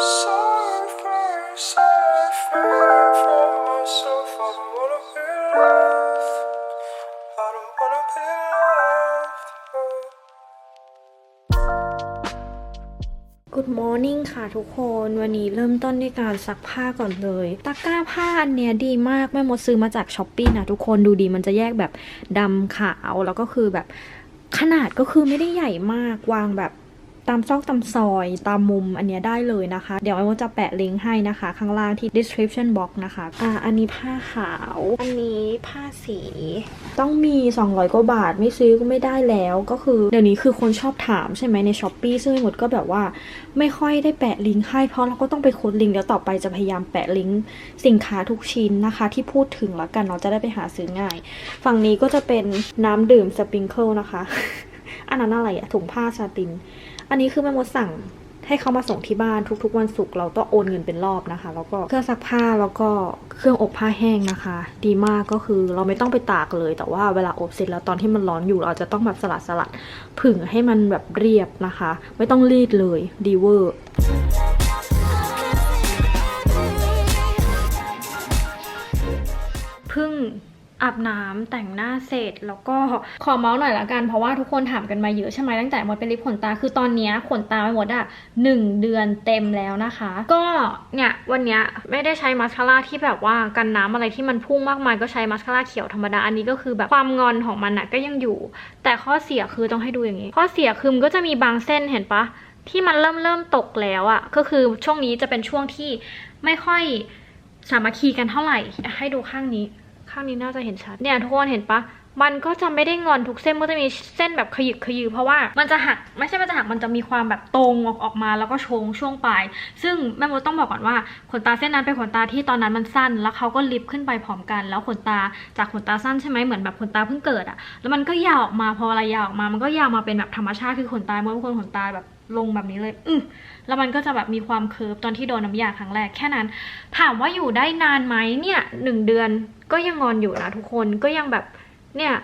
Good morning ค่ะทุกคนวันนี้เริ่มต้นด้วยการซักผ้าก่อนเลย ตะกร้าผ้าอันเนี้ยดีมาก แม่มดซื้อมาจากช้อปปี้นะทุกคนดูดีมันจะแยกแบบดำขาวแล้วก็คือแบบขนาดก็คือไม่ได้ใหญ่มากวางแบบ ตามซอกตามซอยตามมุมอันเนี้ยได้เลยนะคะ เดี๋ยวไอ้มดจะแปะลิงก์ให้นะคะ ข้างล่างที่ description box นะคะอ่าอันนี้ผ้าขาว อันนี้ผ้าสี ต้องมี 200กว่าบาทไม่ซื้อก็ไม่ได้แล้วก็คือเดี๋ยวนี้คือคนชอบถามใช่ไหมในช้อปปีซึ่งไอ้มดก็แบบว่าไม่ค่อยได้แปะลิงก์ให้เพราะเราก็ต้องไปค้นลิงก์เดี๋ยวต่อไปจะพยายามแปะลิงก์สินค้าทุกชิ้นนะคะ ที่พูดถึงแล้วกันเราจะได้ไปหาซื้อง่าย ฝั่งนี้ก็จะเป็นน้ำดื่มสปริงเกิลนะคะอันนั้นอะไรอะถุงผ้าซาติน อันนี้คือแม่มดสั่งให้เขามาส่งที่บ้านทุกๆ วันศุกร์เราต้องโอนเงินเป็นรอบนะคะ แล้วก็เครื่องซักผ้าแล้วก็เครื่องอบผ้าแห้งนะคะ ดีมากก็คือเราไม่ต้องไปตากเลย แต่ว่าเวลาอบเสร็จแล้วตอนที่มันร้อนอยู่เราจะต้องแบบสลัดสลัดผึ่งให้มันแบบเรียบนะคะ ไม่ต้องรีดเลยดีเวอร์ อาบน้ำแต่งหน้าเสร็จ แล้วก็ขอเมาส์หน่อยละกัน เพราะว่าทุกคนถามกันมาเยอะใช่ไหมตั้งแต่หมดเป็นลิปขนตาคือตอนนี้ขนตาไม่หมดอะหนึ่งเดือนเต็มแล้วนะคะ ก็เนี่ยวันนี้ไม่ได้ใช้มาสคาร่าที่แบบว่ากันน้ำอะไรที่มันพุ่งมากมายก็ใช้มาสคาร่าเขียวธรรมดาอันนี้ก็คือแบบความงอนของมันอะก็ยังอยู่ แต่ข้อเสียคือต้องให้ดูอย่างนี้ ข้อเสียคือมันก็จะมีบางเส้นเห็นปะที่มันเริ่มเริ่มตกแล้วอะก็คือช่วงนี้จะเป็นช่วงที่ไม่ค่อยสามัคคีกันเท่าไหร่ให้ดูข้างนี้ ข้างนี้น่าจะเห็นชัดเนี่ยทุกคนเห็นปะ มันก็จะไม่ได้งอนทุกเส้นมันก็จะมีเส้นแบบขยิบขยือเพราะว่ามันจะหักไม่ใช่มันจะหักมันจะมีความแบบตรงออกออกมาแล้วก็โชงช่วงปลาย ซึ่งแม่มดต้องบอกก่อนว่าขนตาเส้นนั้นเป็นขนตาที่ตอนนั้นมันสั้น แล้วเขาก็ลิฟขึ้นไปพร้อมกัน แล้วขนตาจากขนตาสั้นใช่ไหมเหมือนแบบขนตาเพิ่งเกิดอะแล้วมันก็ยาวออกมาพอเวลายาวออกมา มันก็ยาวมาเป็นแบบธรรมชาติคือขนตาเมดเป็นคนขนตาแบบลงแบบนี้เลยอืแล้วมันก็จะแบบมีความเคิร์ฟตอนที่โดนน้ำยาครั้งแรกแค่นั้น ถามว่าอยู่ได้นานไหมเนี่ยหนึ่งเดือนก็ยังงอนอยู่นะทุกคนก็ยังแบบ เนี่ย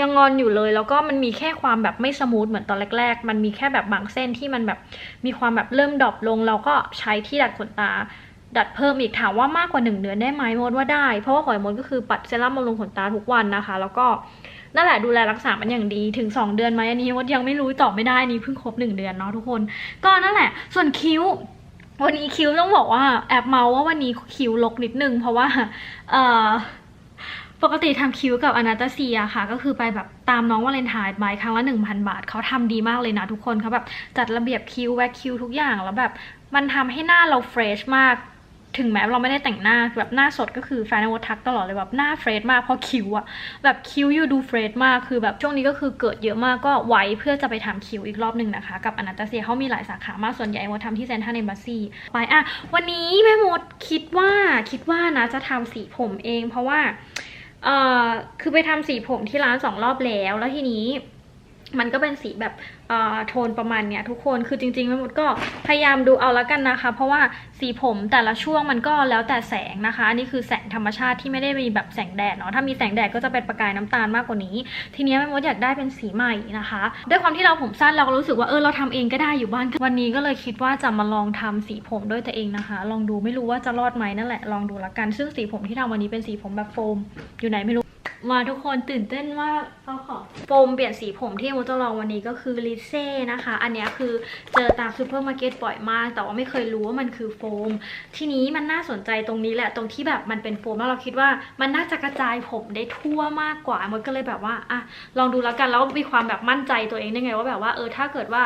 ยังงอนอยู่เลยแล้วก็มันมีแค่ความแบบไม่สมูทเหมือนตอนแรก ๆ มันมีแค่แบบบางเส้นที่มันแบบมีความแบบเริ่มดรอปลง เราก็ใช้ที่ดัดขนตา ดัดเพิ่มอีกถามว่ามากกว่าหนึ่งเดือนได้ไหมมดว่าได้ เพราะว่าขอยมดก็คือปัดเซรั่มบำรุงขนตาทุกวันนะคะ แล้วก็นั่นแหละดูแลรักษามันอย่างดีถึง 2 เดือนไหมอันนี้มดยังไม่รู้ตอบไม่ได้นี้เพิ่งครบ 1 เดือนเนาะทุกคน ก็นั่นแหละ ส่วนคิ้ววันนี้คิ้วต้องบอกว่าแอบเมาว่าวันนี้คิ้วลกนิดนึงเพราะว่าเออ ปกติทำคิ้วกับอนาตาเซียค่ะ ก็คือไปแบบตามน้องวาเลนไทน์ใบครั้งละ 1,000 บาทเขาทำดีมากเลยนะทุกคนเขาแบบจัดระเบียบคิ้วแว็กคิ้วทุกอย่างแล้วแบบมันทำให้หน้าเราเฟรชมาก ถึงแม้เราไม่ได้แต่งหน้าแบบหน้าสดก็คือแฟนวทักตลอดเลยแบบหน้าเฟรชมากเพราะคิ้วอะแบบคิ้วอยู่ดูเฟรชมากคือแบบช่วงนี้ก็คือเกิดเยอะมากก็ไว้เพื่อจะไปทำคิ้วอีกรอบหนึ่งนะคะ กับอนาตาเซียเขามีหลายสาขามากส่วนใหญ่มดทำที่เซนทรัลเอมบาซีไปอะวันนี้แม่มดคิดว่าคิดว่านะจะทำสีผมเอง เพราะว่า เอ่อคือไปทำสีผมที่ร้านสองรอบแล้ว แล้วทีนี้ มันก็เป็นสีแบบโทนประมาณเนี้ยทุกคนคือจริงๆแม่มดก็พยายามดูเอาละกันนะคะ เพราะว่าสีผมแต่ละช่วงมันก็แล้วแต่แสงนะคะอันนี้คือแสงธรรมชาติที่ไม่ได้มีแบบแสงแดดเนาะถ้ามีแสงแดดก็จะเป็นประกายน้ำตาลมากกว่านี้ ทีเนี้ยแม่มดอยากได้เป็นสีใหม่นะคะ ด้วยความที่เราผมสั้นเราก็รู้สึกว่าเออเราทำเองก็ได้อยู่บ้านวันนี้ก็เลยคิดว่าจะมาลองทำสีผมด้วยตัวเองนะคะ ลองดูไม่รู้ว่าจะรอดไหมนั่นแหละลองดูละกัน ซึ่งสีผมที่ทำวันนี้เป็นสีผมแบบโฟมอยู่ไหนไม่รู้ มาทุกคนตื่นเต้นมากเราขอโฟมเปลี่ยนสีผมที่มจะลองวันนี้ก็คือลิเซ่นะคะ อันนี้คือเจอตามซูเปอร์มาร์เก็ตบ่อยมาก แต่ว่าไม่เคยรู้ว่ามันคือโฟม ทีนี้มันน่าสนใจตรงนี้แหละตรงที่แบบมันเป็นโฟมแล้วเราคิดว่ามันน่าจะกระจายผมได้ทั่วมากกว่ามก็เลยแบบว่าอะลองดูแล้วกันแล้วมีความแบบมั่นใจตัวเองได้ไงว่าแบบว่าเออถ้าเกิดว่า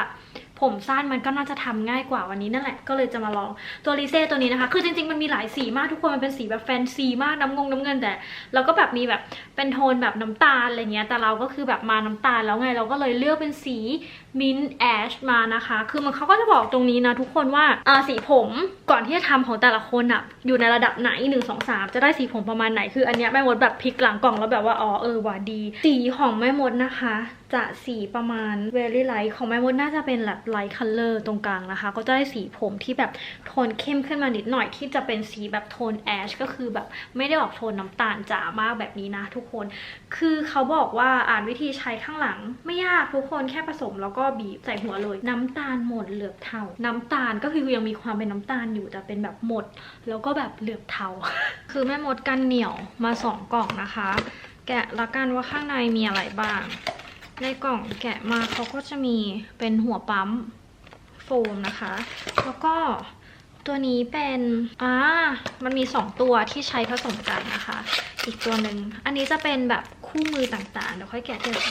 ผมสั้นมันก็น่าจะทำง่ายกว่าวันนี้นั่นแหละก็เลยจะมาลองตัวลิเซ่ตัวนี้นะคะ คือจริงๆมันมีหลายสีมากทุกคนมันเป็นสีแบบแฟนซีมากน้ำงงน้ำเงินแต่เราก็แบบมีแบบเป็นโทนแบบน้ำตาลอะไรเงี้ยแต่เราก็คือแบบมาน้ำตาลแล้วไงเราก็เลยเลือกเป็นสีมินท์แอชมานะคะ คือมันเขาก็จะบอกตรงนี้นะทุกคนว่าสีผมก่อนที่จะทำของแต่ละคนอะอยู่ในระดับไหนหนึ่งสองสามจะได้สีผมประมาณไหนคืออันเนี้ยแม่มดแบบพลิกหลังกล่องแล้วแบบว่าอ๋อเออว่าดี สีของแม่มดนะคะ จะสีประมาณ very light ของแม่มดน่าจะเป็นแบบ light color ตรงกลางนะคะ ก็จะได้สีผมที่แบบโทนเข้มขึ้นมานิดหน่อยที่จะเป็นสีแบบโทน ash ก็คือแบบไม่ได้ออกโทนน้ำตาลจ๋ามากแบบนี้นะทุกคน คือเขาบอกว่าอ่านวิธีใช้ข้างหลัง ไม่ยากทุกคนแค่ผสมแล้วก็บีบใส่หัวเลย น้ำตาลหมดเหลือบเทา น้ำตาลก็คือยังมีความเป็นน้ำตาลอยู่แต่เป็นแบบหมด แล้วก็แบบเหลือบเทา คือแม่มดกันเหนียวมาสองกล่องนะคะ แกะละกันว่าข้างในมีอะไรบ้าง ในกล่องแกะมาเขาก็จะมีเป็นหัวปั๊มโฟมนะคะ แล้วก็ตัวนี้เป็นอ่ามันมี 2 ตัวที่ใช้ผสมกันนะคะ อีกตัวหนึ่งอันนี้จะเป็นแบบคู่มือต่างๆ เดี๋ยวค่อยแกะเลย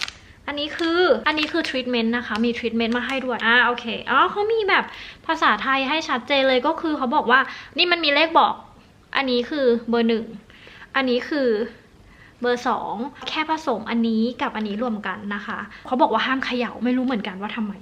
อันนี้คืออันนี้คือทรีทเมนต์นะคะ มีทรีทเมนต์มาให้ด้วยอ่าโอเคอ๋อเขามีแบบภาษาไทยให้ชัดเจนเลยก็คือเขาบอกว่า นี่มันมีเลขบอก อันนี้คือเบอร์หนึ่ง อันนี้คือ เบอร์สองแค่ผสมอันนี้กับอันนี้รวมกันนะคะ เขาบอกว่าห้ามเขย่าไม่รู้เหมือนกันว่าทำไม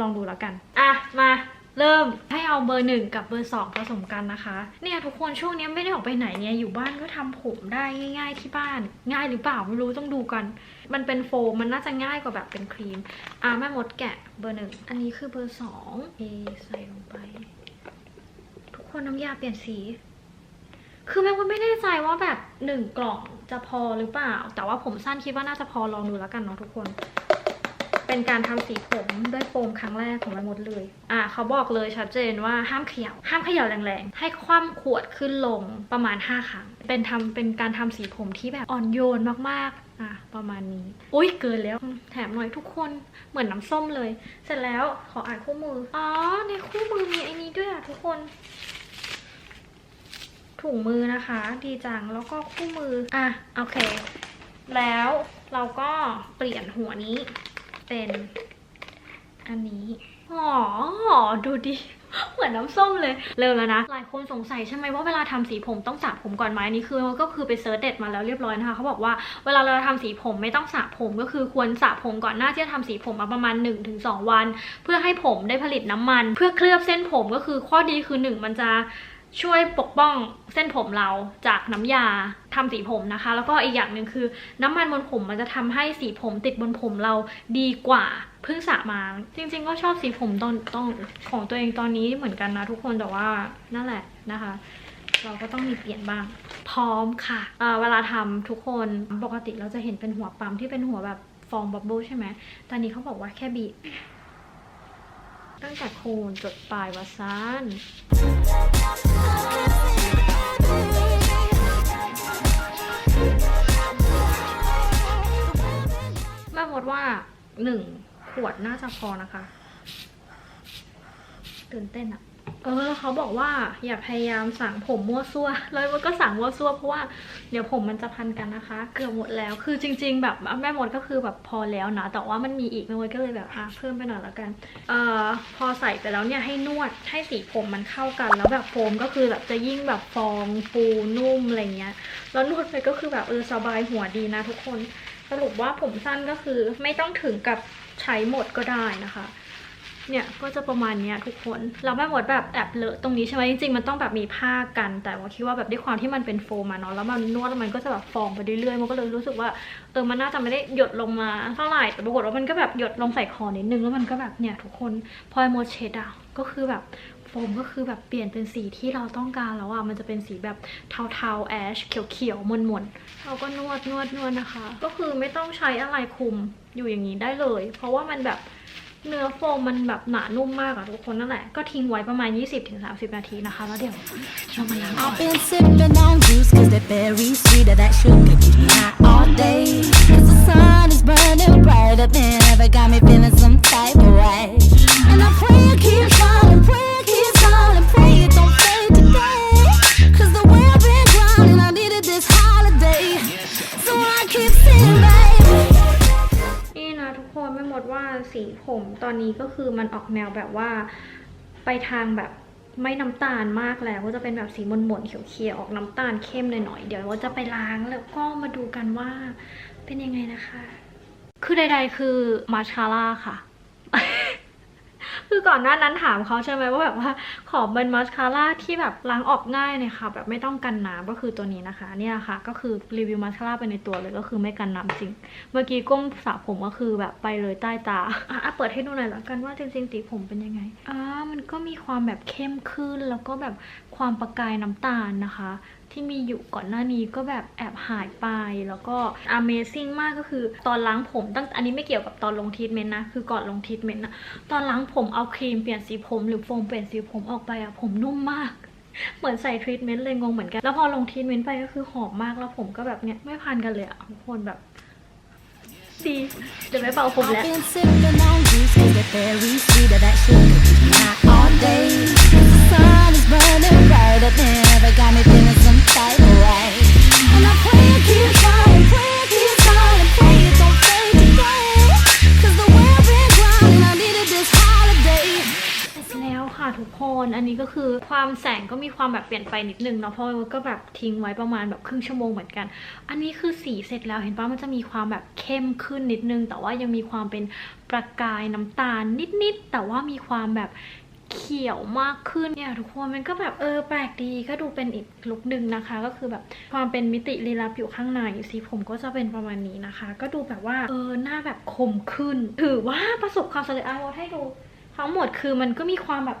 ลองดูแล้วกัน อะ มาเริ่มให้เอาเบอร์หนึ่งกับเบอร์สองผสมกันนะคะ เนี่ยทุกคนช่วงนี้ไม่ได้ออกไปไหนเนี่ยอยู่บ้านก็ทำผมได้ง่าย ๆ ที่บ้าน ง่ายหรือเปล่าไม่รู้ต้องดูกัน มันเป็นโฟมมันน่าจะง่ายกว่าแบบเป็นครีม อะแม่มดแกะเบอร์หนึ่งอันนี้คือเบอร์สองเอใส่ลงไป ทุกคนน้ำยาเปลี่ยนสี คือแม่ก็ไม่แน่ใจว่าแบบหนึ่งกล่อง จะพอหรือเปล่า แต่ว่าผมสั้นคิดว่าน่าจะพอลองดูแล้วกันเนาะทุกคน เป็นการทำสีผมด้วยโฟมครั้งแรกของแม่มดเลย อะเขาบอกเลยชัดเจนว่าห้ามเขย่าห้ามเขย่าแรงๆ ให้คว่ำขวดขึ้นลงประมาณ 5 ครั้ง เป็นทำเป็นการทำสีผมที่แบบอ่อนโยนมากๆ อะประมาณนี้ อุ้ยเกินแล้วแถมหน่อยทุกคนเหมือนน้ำส้มเลย เสร็จแล้วขออ่านคู่มือ อ๋อในคู่มือมีไอ้นี้ด้วยอะทุกคน ถุงมือนะคะ ดีจังแล้วก็คู่มืออะโอเค แล้วเราก็เปลี่ยนหัวนี้เป็นอันนี้อ๋อดูดิเหมือนน้ำส้มเลย เริ่มแล้วนะ หลายคนสงสัยใช่ไหมว่าเวลาทำสีผมต้องสระผมก่อนไหมนี่คือก็คือไปเซิร์ชเด็ดมาแล้วเรียบร้อยนะคะเขาบอกว่าเวลาเราทำสีผมไม่ต้องสระผมก็คือควรสระผมก่อนหน้าที่จะทำสีผมมาประมาณ 1-2 วัน เพื่อให้ผมได้ผลิตน้ำมัน เพื่อเคลือบเส้นผมก็คือข้อดีคือหนึ่งมันจะ ช่วยปกป้องเส้นผมเราจากน้ำยาทำสีผมนะคะ แล้วก็อีกอย่างหนึ่งคือ น้ำมันบนผมมันจะทำให้สีผมติดบนผมเราดีกว่าเพิ่งสระมาจริง ๆ ก็ชอบสีผมตอนตอนของตัวเองตอนนี้เหมือนกันนะทุกคนแต่ว่านั่นแหละนะคะ เราก็ต้องมีเปลี่ยนบ้าง พร้อมค่ะเเวลาทำทุกคนปกติเราจะเห็นเป็นหัวปั๊มที่เป็นหัวแบบฟองบับเบิ้ลใช่ไหมตอนนี้เขาบอกว่าแค่บีบ ตั้งแต่โคนจดปลายวาซานแม่มดว่าหนึ่งขวดน่าจะพอนะคะ ตื่นเต้นอะ เออแล้วเขาบอกว่าอย่าพยายามสั่งผมมั่วซั่วเลยมันก็สั่งมั่วซั่วเพราะว่าเดี๋ยวผมมันจะพันกันนะคะ เกือบหมดแล้วคือจริง ๆ แบบแม่หมดก็คือแบบพอแล้วนะแต่ว่ามันมีอีกแม่มดก็เลยแบบอะเพิ่มไปหน่อยละกันเอ่อพอใส่ไปแล้วเนี่ยให้นวดให้สีผมมันเข้ากัน แล้วแบบโฟมก็คือแบบจะยิ่งแบบฟองฟูนุ่มอะไรเงี้ยแล้วนวดไปก็คือแบบเออสบายหัวดีนะทุกคน สรุปว่าผมสั้นก็คือไม่ต้องถึงกับใช้หมดก็ได้นะคะ เนี่ยก็จะประมาณนี้ทุกคนเราแม่หมดแบบแอบเลอะตรงนี้ใช่ไหมจริงๆมันต้องแบบมีผ้ากัน แต่ว่าคิดว่าแบบด้วยความที่มันเป็นโฟมมาเนาะแล้วมันนวดแล้วมันก็จะแบบฟองไปเรื่อยๆมันก็เลยรู้สึกว่าเออมันน่าจะไม่ได้หยดลงมาเท่าไหร่แต่ปรากฏว่ามันก็แบบหยดลงใส่คอนิดนึงแล้วมันก็แบบเนี่ยทุกคนพอไอโมเชดอะก็คือแบบโฟมก็คือแบบเปลี่ยนเป็นสีที่เราต้องการแล้วอะมันจะเป็นสีแบบเทาๆแอชเขียวๆมนๆเราก็นวดนวดนวดนะคะ ก็คือไม่ต้องใช้อะไรคุมอยู่อย่างนี้ได้เลย เพราะว่ามันแบบ เนื้อโฟมมันแบบหนานุ่มมากอะทุกคนนั่นแหละ ก็ทิ้งไว้ประมาณ 20-30 นาทีนะคะ แล้วเดี๋ยวเรามาล้างก่อน I've been sipping on juice cause they're very sweet of that sugar คือมันออกแนวแบบว่าไปทางแบบไม่น้ำตาลมากแล้วก็จะเป็นแบบสีมนๆเขียวๆออกน้ำตาลเข้มหน่อยๆเดี๋ยวว่าจะไปล้างแล้วก็มาดูกันว่าเป็นยังไงนะคะ คือใดๆคือมาชาร่าค่ะ คือก่อนหน้านั้นถามเขาใช่ไหมว่าแบบว่าขอเป็นมาสคาร่าที่แบบล้างออกง่ายเลยค่ะ แบบไม่ต้องกันน้ำก็คือตัวนี้นะคะ เนี่ยค่ะ ก็คือรีวิวมาสคาร่าไปในตัวเลยก็คือไม่กันน้ำจริง เมื่อกี้ก้มสระผมก็คือแบบไปเลยใต้ตาอะอะเปิดให้ดูหน่อยแล้วกันว่าจริงๆสีผมเป็นยังไงอ่ามันก็มีความแบบเข้มขึ้นแล้วก็แบบความประกายน้ำตาลนะคะ ที่มีอยู่ก่อนหน้านี้ก็แบบแอบหายไปแล้วก็ Amazing มากก็คือตอนล้างผมตั้งอันนี้ไม่เกี่ยวกับตอนลงทรีทเมนต์นะ คือก่อนลงทรีทเมนต์นะตอนล้างผมเอาครีมเปลี่ยนสีผมหรือโฟมเปลี่ยนสีผมออกไปอะผมนุ่มมากเหมือนใส่ทรีทเมนต์เลยงงเหมือนกัน แล้วพอลงทรีทเมนต์ไปก็คือหอมมากแล้วผมก็แบบเนี้ยไม่พันกันเลยอะทุกคนแบบดีเดี๋ยวไม่เป่าผมแล้ว I've been sipping on juice cause they're very sweet. That sugar keep me high all day. The sun is burning bright up and never got me feeling เสร็จแล้วค่ะทุกคนอันนี้ก็คือความแสงก็มีความแบบเปลี่ยนไปนิดนึงเนาะเพราะมันก็แบบทิ้งไว้ประมาณแบบครึ่งชั่วโมงเหมือนกัน อันนี้คือสีเสร็จแล้วเห็นปะมันจะมีความแบบเข้มขึ้นนิดนึง แต่ว่ายังมีความเป็นประกายน้ำตาลนิดๆแต่ว่ามีความแบบ เขียวมากขึ้นเนี่ยทุกคนมันก็แบบเออแปลกดีก็ดูเป็นอีกลุคหนึ่งนะคะ ก็คือแบบความเป็นมิติลีลับอยู่ข้างในสีผมก็จะเป็นประมาณนี้นะคะ ก็ดูแบบว่าเออหน้าแบบคมขึ้นถือว่าประสบความสำเร็จเอาให้ดูทั้งหมดคือมันก็มีความแบบ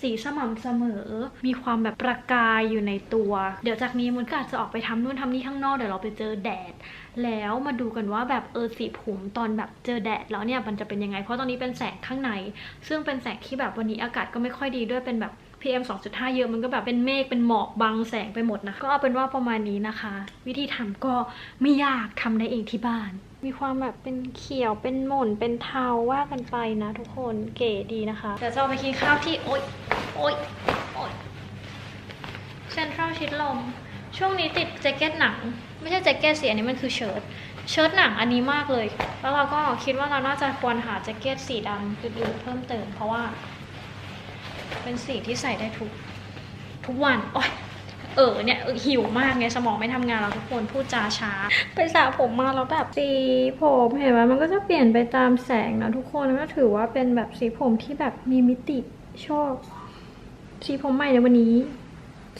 สีสม่ำเสมอ มีความแบบประกายอยู่ในตัว เดี๋ยวจากนี้มันก็อาจจะออกไปทำนู่นทำนี่ข้างนอกเดี๋ยวเราไปเจอแดด แล้วมาดูกันว่าแบบเออสีผมตอนแบบเจอแดดแล้วเนี่ยมันจะเป็นยังไง เพราะตอนนี้เป็นแสงข้างใน ซึ่งเป็นแสงที่แบบวันนี้อากาศก็ไม่ค่อยดีด้วยเป็นแบบ PM 2.5 เยอะมันก็แบบเป็นเมฆเป็นหมอกบังแสงไปหมดนะ ก็เอาเป็นว่าประมาณนี้นะคะ วิธีทำก็ไม่ยากทำได้เองที่บ้าน มีความแบบเป็นเขียวเป็นหม่นเป็นเทาว่ากันไปนะทุกคนเก๋ดีนะคะเดี๋ยวจะเอาไปกินข้าวที่โอ๊ย โอ๊ยโอ๊ยเซ็นทรัลชิดลม ช่วงนี้ติดแจ็คเก็ตหนัง ไม่ใช่แจ็คเก็ตสิอันนี้มันคือเชิ้ตเชิ้ตหนังอันนี้มากเลย แล้วเราก็คิดว่าเราน่าจะควรหาแจ็คเก็ตสีดำอื่นๆเพิ่มเติม เพราะว่า เป็นสีที่ใส่ได้ทุก ทุกวันโอ๊ยเออเนี่ยหิวมากไงสมองไม่ทำงานแล้วทุกคนพูดจาช้า ไปสระผมมาแล้วแบบสีผมเห็นไหมมันก็จะเปลี่ยนไปตามแสงนะทุกคนก็ถือว่าเป็นแบบสีผมที่แบบมีมิติชอบ สีผมใหม่ในวันนี้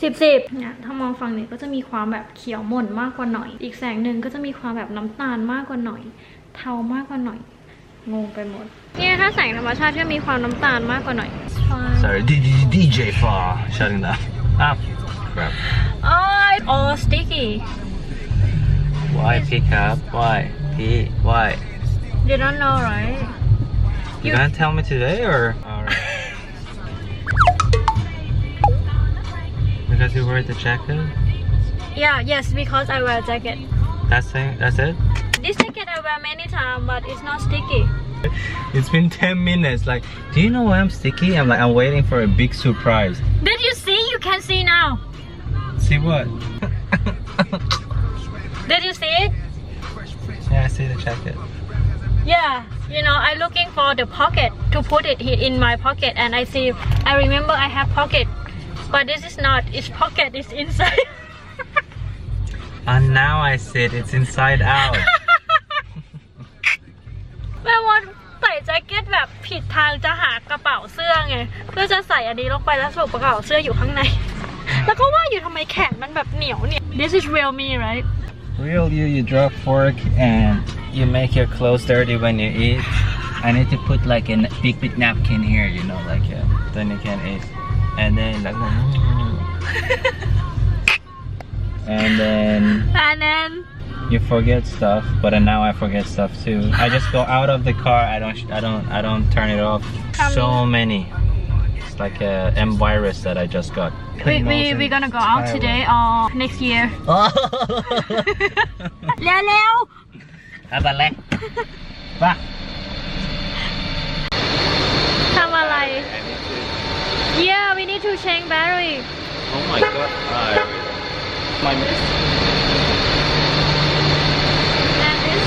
สิบสิบเนี่ยถ้ามองฝั่งนี้ก็จะมีความแบบเขียวหม่นมากกว่าหน่อย อีกแสงหนึ่งก็จะมีความแบบน้ำตาลมากกว่าหน่อย เทามากกว่าหน่อย งงไปหมด เนี่ยถ้าแสงธรรมชาติก็มีความน้ำตาลมากกว่าหน่อย Sorry, D- D- DJ for shutting that up. Crap. อ้อยโอ้ sticky Why pick up? Why? P? Why? you don't know right You gonna tell me today or? You wear the jacket? yeah yes because I wear a jacket That's it? That's it? this jacket I wear many times but it's not sticky It's been 10 minutes. Like, do you know why I'm sticky? I'm like, I'm waiting for a big surprise. did you see you can see now See what? did you see it yeah, I see the jacket. Yeah, you know, I'm looking for the pocket to put it in my pocket, and I see. I remember I have pocket, but this is not. It's pocket. It's inside. And now I see it. It's inside out. แม่มดใส่แจ็คเก็ตแบบผิดทางจะหากระเป๋าเสื้อไง เพื่อจะใส่อันนี้ลงไปแล้วสรุปกระเป๋าเสื้ออยู่ข้างใน แล้วก็ว่าอยู่ทำไมแขนมันแบบเหนียวเนี่ย This is real me right Real you, you drop fork and you make your clothes dirty when you eat. I need to put like a big big napkin here, you know, like uh, then you can eat. And then like, and then and then you forget stuff. But then now I forget stuff too. I just go out of the car. I don't, I don't, I don't turn it off. So many. It's like a M virus that I just got. we we we gonna go out today or next year เร็วเร็ว Apa leh? Pak. ทำอะไร Yeah we need to change battery Oh my god. my and this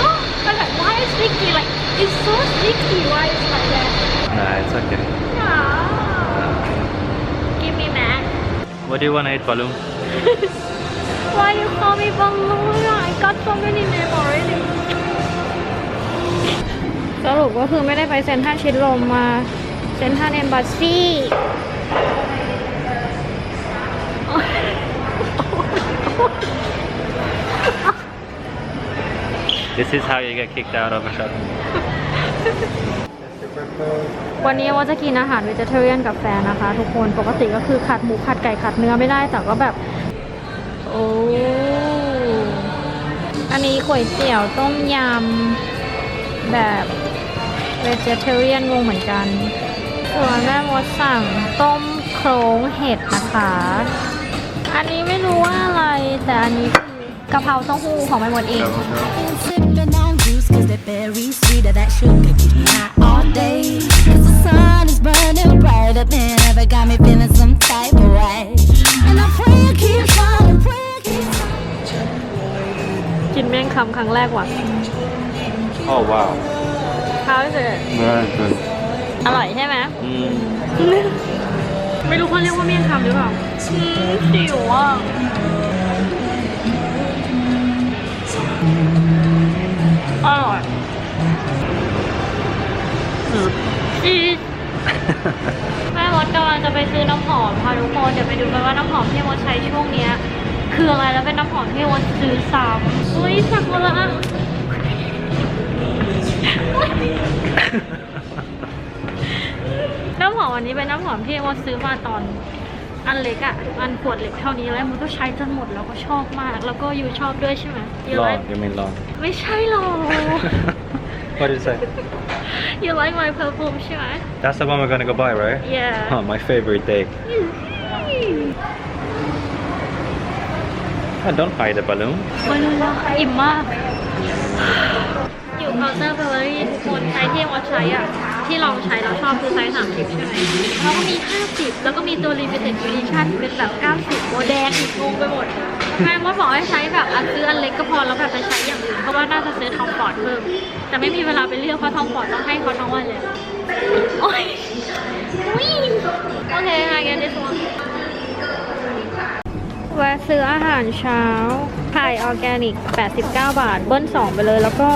oh why is sticky like it's so sticky why is like that Nah, it's okay. Ah. give me What do you want to eat, Balloon? Why you call me balloon I got so many name already สรุปก็คือไม่ได้ไปเซ็นทรัลชิดลมมาเซ็นทรัลเอมบ s สซี่ This is how you get kicked out of a shopping mall. วันนี้ว่าจะกินอาหารเวจเทเรียนกับแฟนนะคะ ทุกคนปกติก็คือขัดหมูขัดไก่ขัดเนื้อไม่ได้ แต่ก็แบบ โอ้ อันนี้ก๋วยเตี๋ยวต้มยำแบบเวจิเทเรียนวงเหมือนกัน ส่วนแม่มดสั่งต้มโครงเห็ดนะคะ อันนี้ไม่รู้ว่าอะไรแต่อันนี้คือกะเพราต้มหู้ของแม่มดเอง burning bright up and ever got me feeling and I pray keep on. กินเมี่ยงคำครั้งแรกว่ะ Oh wow. How is it Very good. อร่อยใช่ไหม Mm. ไม่รู้เขาเรียกว่าเมี่ยงคำหรือเปล่าอืมหิวอะอร่อยอีแม่มดกำลังจะไปซื้อน้ำหอมค่ะทุกคน เดี๋ยวไปดูกันว่าน้ำหอมที่มดใช้ช่วงเนี้ย คืออะไรแล้วเป็นน้ำหอมที่มดซื้อซ้ำอุ้ยสักละน้ำหอมอันนี้เป็นน้ำหอมที่มดซื้อมาตอนอันเล็กอะอันขวดเล็กเท่านี้แล้วมันก็ใช้จนหมดแล้วก็ชอบมาก แล้วก็ยูชอบด้วยใช่ไหมยูไล Long. You mean long? ไม่ใช่หรอก what did you say? you like my perfume ใช่ไหม That's the one we're gonna go buy, right? yeah Oh, my favorite day. Oh, don't hide the balloon. มันอิ่มมาก อยู่เคาน์เตอร์เบเวอรี่ทุกคนใช้ที่มดใช้อะ ที่ลองใช้แล้วชอบคือไซส์30 ใช่ไหมแล้วก็มี 50 แล้วก็มีตัว limited edition เป็นแบบ 90โมแดงอีกงงไปหมดแม่มดบอกให้ใช้แบบอันซื้ออันเล็กก็พอแล้วแบบไปใช้อย่างอื่นเพราะว่าน่าจะซื้อทองฟอดเพิ่ม แต่ไม่มีเวลาไปเลือกเพราะทองฟอดต้องให้เขาทั้งวันเลย โอ้ยโอเคค่ะงั้นเดี๋ยว แวะซื้ออาหารเช้าไข่ออร์แกนิก 89 บาท เบิ้ล2 ไปเลย แล้วก็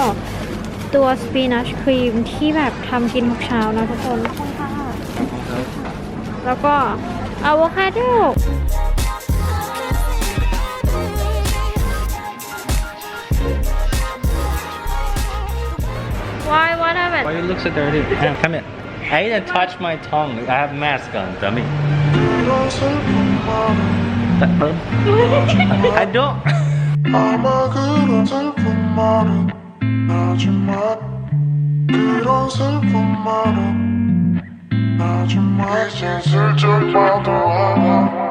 ตัวสปีนัชครีมที่แบบทำกินทุกเช้านะทุกคนขอบคุณค่ะแล้วก็อะโวคาโด Why what happened Why you look so dirty? Come, come here. I didn't touch my tongue. I have mask on, dummy. I don't. 아마 그런 슬픔만은 나지만 그런 슬픔만은 나지만 이제 슬쩍 봐도 알아